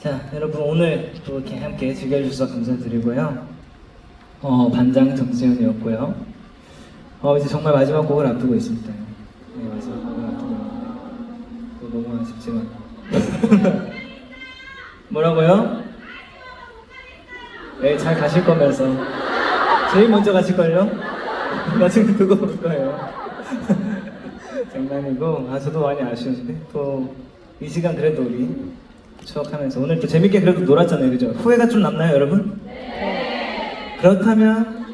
자, 여러분 오늘 또 이렇게 함께 즐겨주셔서 감사드리고요. 어, 반장 정세훈이었고요. 어, 이제 정말 마지막 곡을 앞두고 있습니다. 네, 마지막 곡을 앞두고 있는데 또 너무 아쉽지만 뭐라고요? 네, 잘 가실 거면서 제일 먼저 가실걸요? 나중에 그거 볼 거예요. 장난이고 아 저도 많이 아쉬운데 또 이 시간 그래도 우리 추억하면서. 오늘 또 재밌게 그래도 놀았잖아요. 그죠? 후회가 좀 남나요 여러분? 네 그렇다면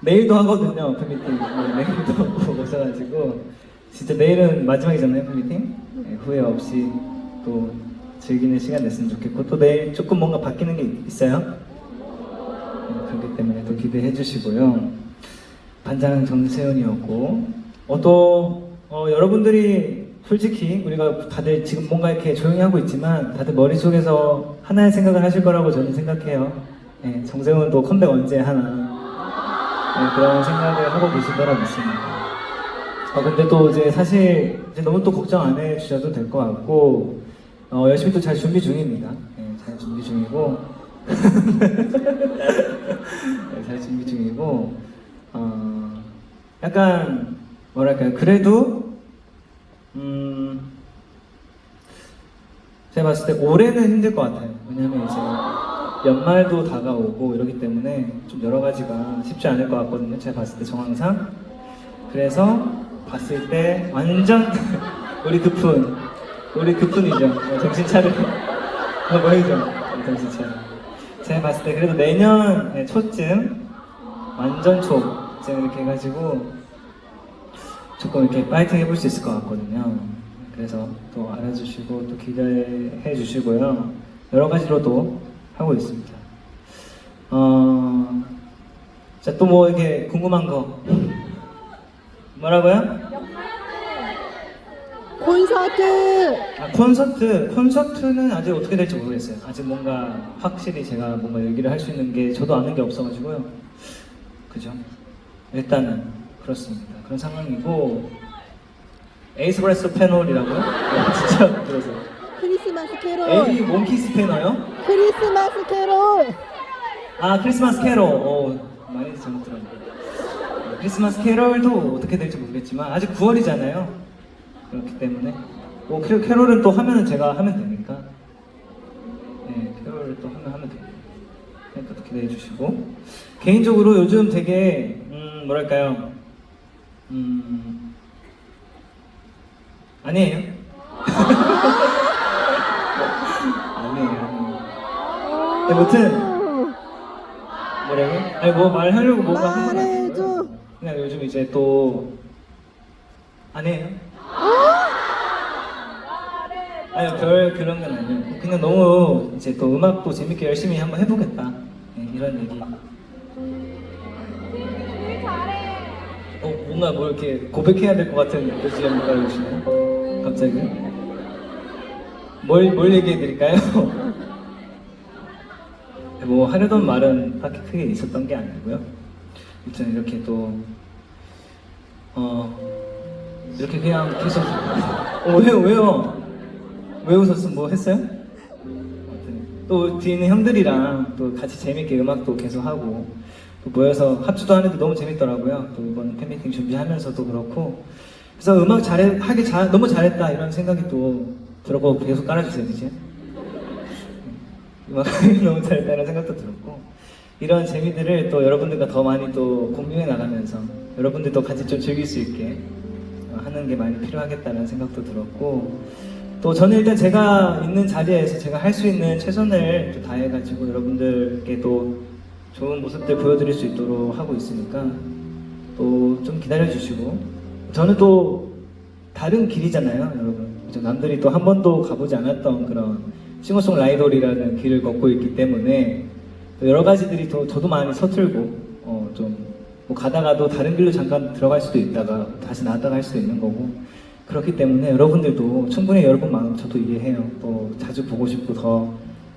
내일도 하거든요 팬미팅. 네, 내일도 오셔가지고. 진짜 내일은 마지막이잖아요 팬미팅. 네, 후회 없이 또 즐기는 시간 냈으면 좋겠고 또 내일 조금 뭔가 바뀌는 게 있어요? 네, 그렇기 때문에 또 기대해 주시고요. 반장은 정세훈이었고. 어, 또 어, 여러분들이 솔직히 우리가 다들 지금 뭔가 이렇게 조용히 하고 있지만 다들 머릿속에서 하나의 생각을 하실 거라고 저는 생각해요. 네, 정세훈도 컴백 언제 하나 네, 그런 생각을 하고 계실 거라 믿습니다. 어, 근데 또 이제 사실 이제 너무 또 걱정 안 해주셔도 될 것 같고 어, 열심히 또 잘 준비 중입니다. 네, 잘 준비 중이고. 네, 잘 준비 중이고. 어, 약간 뭐랄까요? 그래도 음 제가 봤을 때 올해는 힘들 것 같아요. 왜냐면 이제 연말도 다가오고 이러기 때문에 좀 여러 가지가 쉽지 않을 것 같거든요. 제가 봤을 때 정황상. 그래서 봤을 때 완전 우리 그푼 우리 그푼이죠. 어, 정신 어, 뭐이죠? 정신 차려. 제가 봤을 때 그래도 내년 네, 초쯤 완전 초쯤 이렇게 해가지고 조금 이렇게 파이팅 해볼 수 있을 것 같거든요. 그래서 또 알아주시고 또 기대해 주시고요. 여러 가지로도 하고 있습니다. 어, 자, 또 뭐 이렇게 궁금한 거. 뭐라고요? 콘서트 아, 콘서트, 콘서트는 아직 어떻게 될지 모르겠어요. 아직 뭔가 확실히 제가 뭔가 얘기를 할 수 있는 게 저도 아는 게 없어가지고요. 그죠? 일단은 그렇습니다. 그런 상황이고 에이스브레스 패널이라고요? 네, 진짜 들어서. 크리스마스 캐롤. 에이 몽키스 패너요? 크리스마스 캐롤. 아 크리스마스 캐롤. 어, 많이 잘못 들었네 어, 크리스마스 캐롤도 어떻게 될지 모르겠지만 아직 9월이잖아요. 그렇기 때문에. 뭐 캐, 캐롤은 또 하면은 제가 하면 되니까. 네 캐롤을 또 하면 하면 돼요 그러니까 또 기대해 주시고. 개인적으로 요즘 되게 음 뭐랄까요 음 아니에요 아니에요 네, 무튼 뭐라고? 아니 뭐 말하려고 뭐가 한건 말해줘. 아니고요. 그냥 요즘 이제 또 아니에요. 아니 별 그런 건 아니에요. 그냥 너무 이제 또 음악도 재밌게 열심히 한번 해보겠다 네, 이런 얘기. 뭔가 뭐 이렇게 고백해야 될 것 같은 표지를 뭔가 주시네. 갑자기. 뭘 뭘 얘기해 드릴까요? 뭐 하려던 말은 딱히 크게 있었던 게 아니고요. 아무튼 이렇게 또 어, 이렇게 그냥 계속 어, 왜요 왜요 왜 웃었음 뭐 했어요? 또 뒤에 있는 형들이랑 또 같이 재밌게 음악도 계속 하고 또 모여서 합주도 하는데 너무 재밌더라고요. 또 이번 팬미팅 준비하면서도 그렇고 그래서 음악 잘해 하기 잘 너무 잘했다 이런 생각이 또 들었고 계속 깔아주세요 이제. 음악이 너무 잘했다는 생각도 들었고 이런 재미들을 또 여러분들과 더 많이 또 공유해 나가면서 여러분들도 같이 좀 즐길 수 있게 어, 하는 게 많이 필요하겠다는 생각도 들었고 또 저는 일단 제가 있는 자리에서 제가 할 수 있는 최선을 또 다해가지고 여러분들께 또 좋은 모습들 보여드릴 수 있도록 하고 있으니까 또 좀 기다려 주시고 저는 또 다른 길이잖아요, 여러분. 남들이 또 한 번도 가보지 않았던 그런 싱어송라이더리라는 길을 걷고 있기 때문에 또 여러 가지들이 더 저도 많이 서툴고 어, 좀 뭐 가다가도 다른 길로 잠깐 들어갈 수도 있다가 다시 나왔다가 할 수도 있는 거고 그렇기 때문에 여러분들도 충분히 여러분 마음 저도 이해해요. 또 자주 보고 싶고 더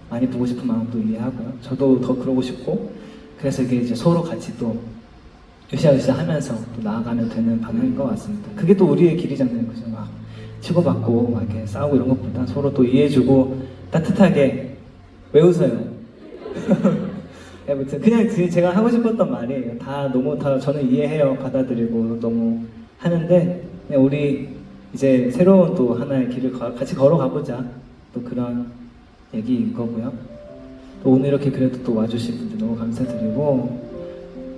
많이 보고 싶은 마음도 이해하고요. 저도 더 그러고 싶고 그래서 이게 이제 서로 같이 또 으쌰으쌰 하면서 또 나아가면 되는 방향인 것 같습니다. 그게 또 우리의 길이잖아요. 그죠? 막 치고받고 막 이렇게 싸우고 이런 것보다 서로 또 이해해주고 따뜻하게 왜 웃어요? 아무튼 그냥 그 제가 하고 싶었던 말이에요. 다 너무 다 저는 이해해요. 받아들이고 너무 하는데 우리 이제 새로운 또 하나의 길을 가- 같이 걸어가 보자. 또 그런 얘기인 거고요. 또 오늘 이렇게 그래도 또 와주신 분들 너무 감사드리고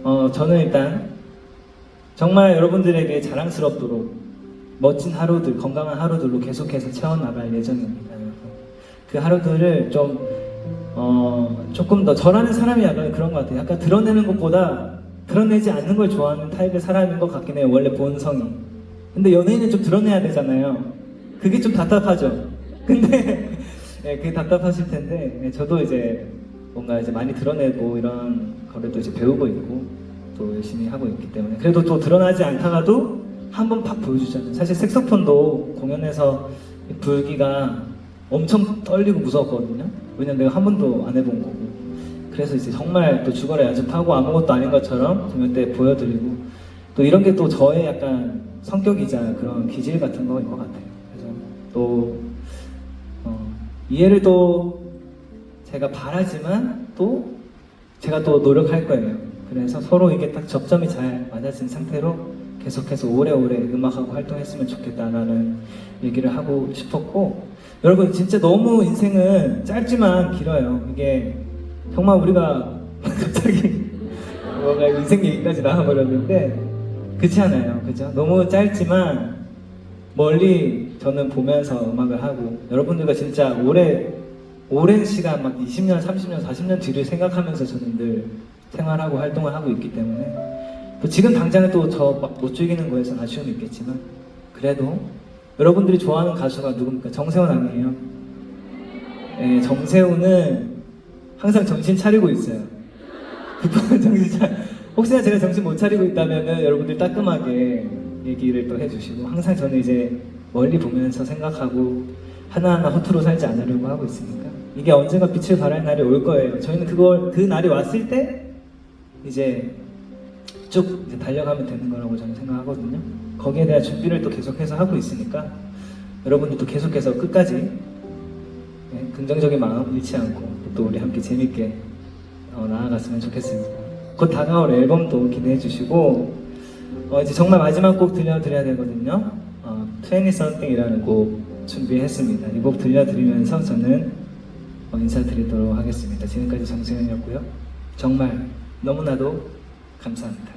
어 저는 일단 정말 여러분들에게 자랑스럽도록 멋진 하루들, 건강한 하루들로 계속해서 채워나갈 예정입니다. 그 하루들을 좀, 어, 조금 더 저라는 사람이 약간 그런 것 같아요. 약간 드러내는 것보다 드러내지 않는 걸 좋아하는 타입의 사람인 것 같긴 해요. 원래 본성이. 근데 연예인은 좀 드러내야 되잖아요. 그게 좀 답답하죠. 근데, 예, 그게 답답하실 텐데, 예, 저도 이제 뭔가 이제 많이 드러내고 이런 거를 또 이제 배우고 있고, 또 열심히 하고 있기 때문에 그래도 또 드러나지 않다가도 한 번 팍 보여주잖아요. 사실 색소폰도 공연에서 이 불기가 엄청 떨리고 무서웠거든요. 왜냐면 내가 한 번도 안 해본 거고. 그래서 이제 정말 또 죽어라 연습하고 아무것도 아닌 것처럼 공연 때 보여드리고 또 이런 게 또 저의 약간 성격이자 그런 기질 같은 거인 것 같아요. 그래서 또 어, 이해를 또 제가 바라지만 또 제가 또 노력할 거예요. 그래서 서로 이게 딱 접점이 잘 맞아진 상태로 계속해서 오래오래 음악하고 활동했으면 좋겠다라는 얘기를 하고 싶었고 여러분 진짜 너무 인생은 짧지만 길어요. 이게 정말 우리가 갑자기 뭔가 인생 얘기까지 나와버렸는데 그렇지 않아요. 그죠? 너무 짧지만 멀리 저는 보면서 음악을 하고 여러분들과 진짜 오래 오랜 시간 막 20년, 30년, 40년 뒤를 생각하면서 저는 늘 생활하고 활동을 하고 있기 때문에 또 지금 당장은 또저 막 못 즐기는 거에서 아쉬움이 있겠지만 그래도 여러분들이 좋아하는 가수가 누굽니까? 정세훈 아니에요? 네, 정세훈은 항상 정신 차리고 있어요. 그거는 정신 차 혹시나 제가 정신 못 차리고 있다면은 여러분들 따끔하게 얘기를 또 해주시고 항상 저는 이제 멀리 보면서 생각하고 하나하나 허투루 살지 않으려고 하고 있으니까 이게 언젠가 빛을 발할 날이 올 거예요. 저희는 그걸 그 날이 왔을 때 이제 쭉 이제 달려가면 되는 거라고 저는 생각하거든요. 거기에 대한 준비를 또 계속해서 하고 있으니까 여러분들도 계속해서 끝까지 네, 긍정적인 마음 잃지 않고 또 우리 함께 재밌게 어, 나아갔으면 좋겠습니다. 곧 다가올 앨범도 기대해 주시고 어, 이제 정말 마지막 곡 들려드려야 되거든요. 어, 20 Something이라는 곡 준비했습니다. 이 곡 들려드리면서 저는 어, 인사드리도록 하겠습니다. 지금까지 정세현이었고요. 정말 너무나도 감사합니다.